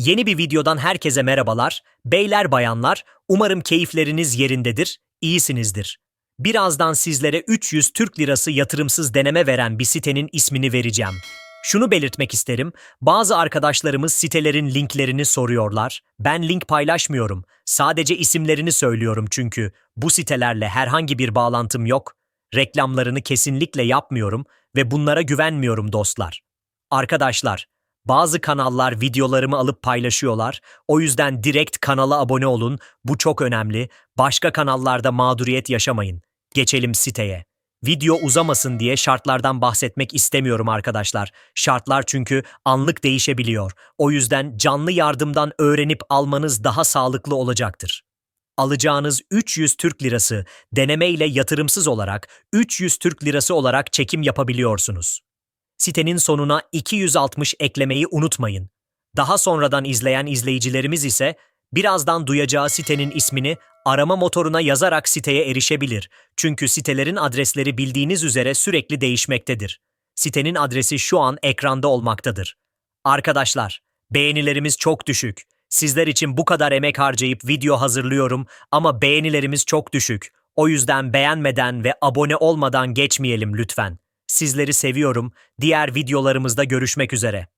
Yeni bir videodan herkese merhabalar. Beyler bayanlar, umarım keyifleriniz yerindedir, iyisinizdir. Birazdan sizlere 300 Türk Lirası yatırımsız deneme veren bir sitenin ismini vereceğim. Şunu belirtmek isterim, bazı arkadaşlarımız sitelerin linklerini soruyorlar. Ben link paylaşmıyorum. Sadece isimlerini söylüyorum çünkü bu sitelerle herhangi bir bağlantım yok. Reklamlarını kesinlikle yapmıyorum ve bunlara güvenmiyorum dostlar. Arkadaşlar, bazı kanallar videolarımı alıp paylaşıyorlar. O yüzden direkt kanala abone olun. Bu çok önemli. Başka kanallarda mağduriyet yaşamayın. Geçelim siteye. Video uzamasın diye şartlardan bahsetmek istemiyorum arkadaşlar. Şartlar çünkü anlık değişebiliyor. O yüzden canlı yardımdan öğrenip almanız daha sağlıklı olacaktır. Alacağınız 300 Türk Lirası deneme ile yatırımsız olarak 300 Türk Lirası olarak çekim yapabiliyorsunuz. Sitenin sonuna 260 eklemeyi unutmayın. Daha sonradan izleyen izleyicilerimiz ise birazdan duyacağı sitenin ismini arama motoruna yazarak siteye erişebilir. Çünkü sitelerin adresleri bildiğiniz üzere sürekli değişmektedir. Sitenin adresi şu an ekranda olmaktadır. Arkadaşlar, beğenilerimiz çok düşük. Sizler için bu kadar emek harcayıp video hazırlıyorum ama beğenilerimiz çok düşük. O yüzden beğenmeden ve abone olmadan geçmeyelim lütfen. Sizleri seviyorum. Diğer videolarımızda görüşmek üzere.